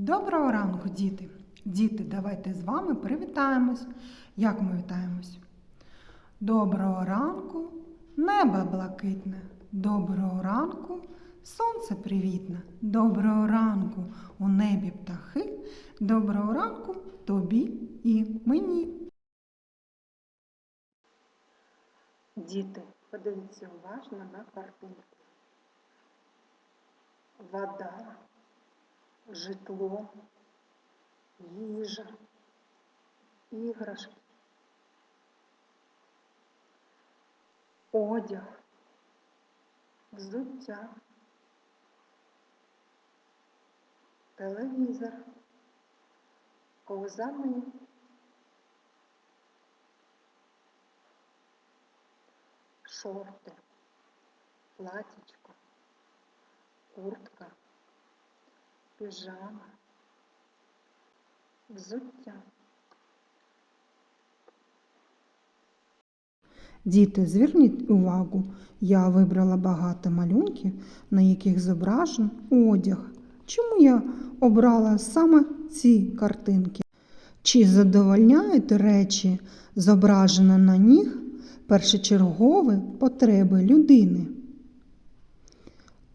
Доброго ранку, діти! Діти, давайте з вами привітаємось. Як ми вітаємось? Доброго ранку, небо блакитне. Доброго ранку, сонце привітне. Доброго ранку у небі птахи. Доброго ранку тобі і мені. Діти, подивіться уважно на картинку. Вода, житло, їжа, іграшки, одяг, взуття, телевізор, ковзани, шорти, платічко, куртка, піжама, взуття. Діти, зверніть увагу, я вибрала багато малюнків, на яких зображен одяг. Чому я обрала саме ці картинки? Чи задовольняють речі, зображені на них, першочергові потреби людини?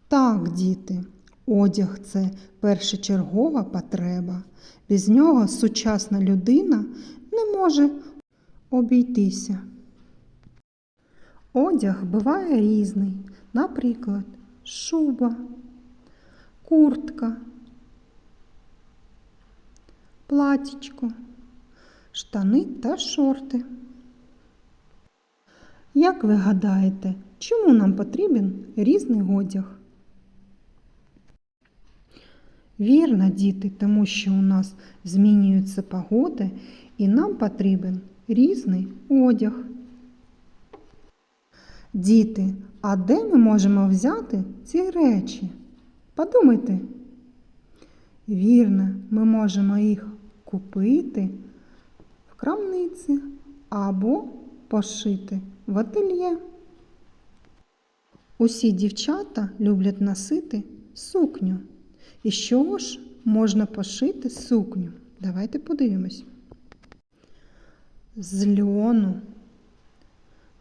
Так, діти, одяг це першочергова потреба. Без нього сучасна людина не може обійтися. Одяг буває різний, наприклад, шуба, куртка, платічко, штани та шорти. Як ви гадаєте, чому нам потрібен різний одяг? Вірно, діти, тому що у нас змінюються погоди і нам потрібен різний одяг. Діти, а де ми можемо взяти ці речі? Подумайте. Вірно, ми можемо їх купити в крамниці або пошити в ательє. Усі дівчата люблять носити сукню. І чого ж можна пошити сукню? Давайте подивимось. З льону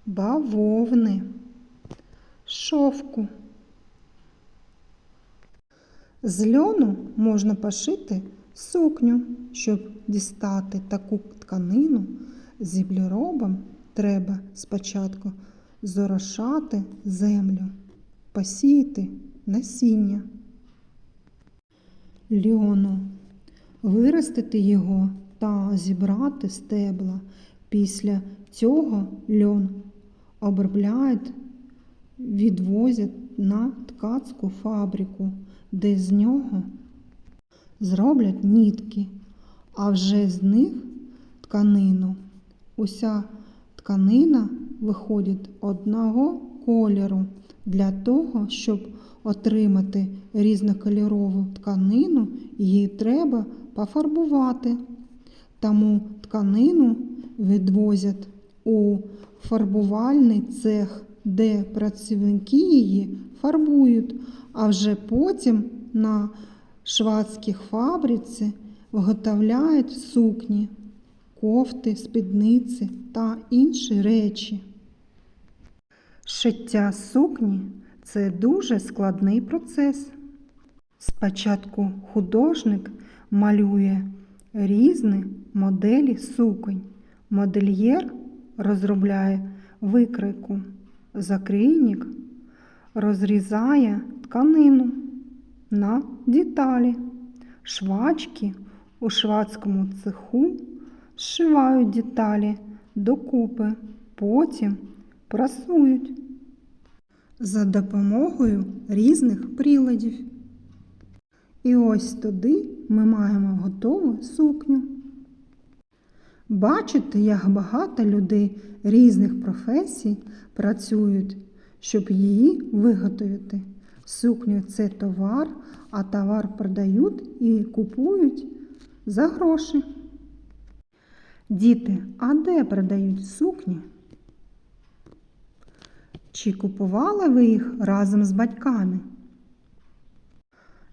бавовни, шовку. З льону можна пошити сукню, щоб дістати таку тканину з ібліробом треба спочатку зорошати землю, посіяти насіння. Льону виростити його та зібрати стебла. Після цього льон обробляють, відвозять на ткацьку фабрику, де з нього зроблять нітки, а вже з них тканину. Уся тканина виходить одного кольору для того, щоб отримати різнокольорову тканину, її треба пофарбувати. Тому тканину відвозять у фарбувальний цех, де працівники її фарбують, а вже потім на швадських фабриці виготовляють сукні, кофти, спідниці та інші речі. Шиття сукні це дуже складний процес. Спочатку художник малює різні моделі суконь. Модельєр розробляє викройку, закрійник розрізає тканину на деталі. Швачки у швадському цеху зшивають деталі докупи, потім прасують за допомогою різних приладів. І ось туди ми маємо готову сукню. Бачите, як багато людей різних професій працюють, щоб її виготовити. Сукню це товар, а товар продають і купують за гроші. Діти, а де продають сукні? Чи купували ви їх разом з батьками?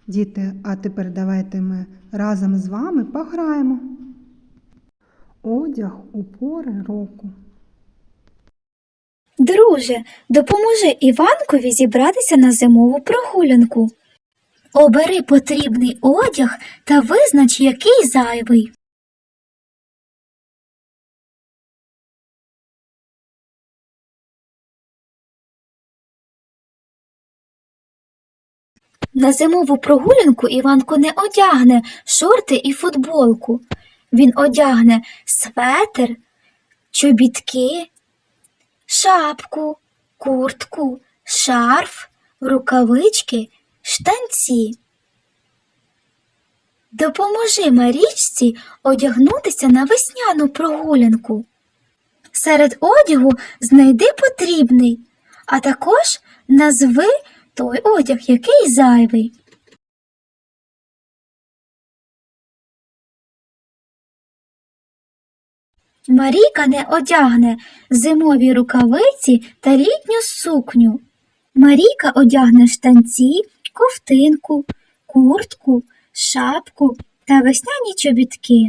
Діти, а тепер давайте ми разом з вами пограємо. Одяг у пори року. Друже, допоможи Іванкові зібратися на зимову прогулянку. Обери потрібний одяг та визнач, який зайвий. На зимову прогулянку Іванко не одягне шорти і футболку. Він одягне светр, чобітки, шапку, куртку, шарф, рукавички, штанці. Допоможи Марічці одягнутися на весняну прогулянку. Серед одягу знайди потрібний, а також назви той одяг, який зайвий. Марійка не одягне зимові рукавиці та літню сукню. Марійка одягне штанці, ковтинку, куртку, шапку та весняні чобітки.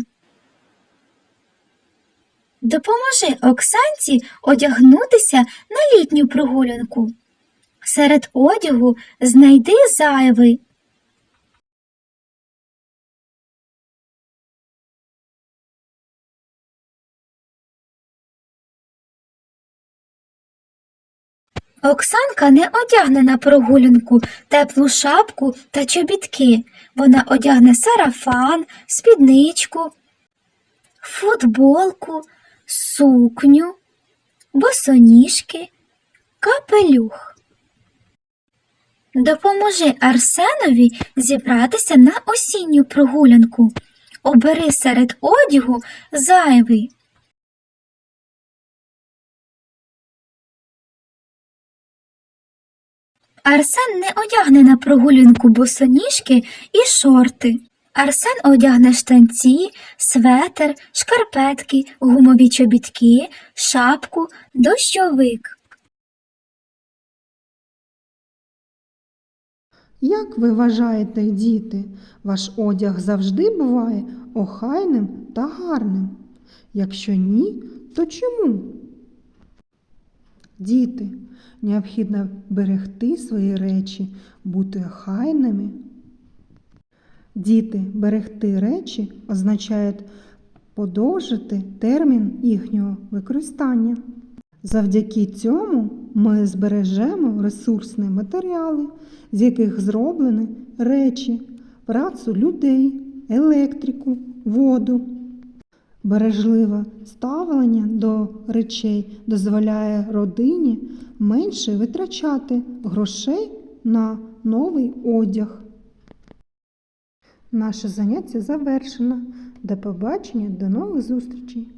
Допоможи Оксанці одягнутися на літню прогулянку. Серед одягу знайди зайвий. Оксанка не одягне на прогулянку теплу шапку та чобітки. Вона одягне сарафан, спідничку, футболку, сукню, босоніжки, капелюх. Допоможи Арсенові зібратися на осінню прогулянку. Обери серед одягу зайвий. Арсен не одягне на прогулянку босоніжки і шорти. Арсен одягне штанці, светер, шкарпетки, гумові чобітки, шапку, дощовик. Як ви вважаєте, діти, ваш одяг завжди буває охайним та гарним? Якщо ні, то чому? Діти, необхідно берегти свої речі, бути охайними. Діти, берегти речі означає подовжити термін їхнього використання. Завдяки цьому ми збережемо ресурсні матеріали, з яких зроблені речі, працю людей, електрику, воду. Бережливе ставлення до речей дозволяє родині менше витрачати грошей на новий одяг. Наше заняття завершено. До побачення, до нових зустрічей!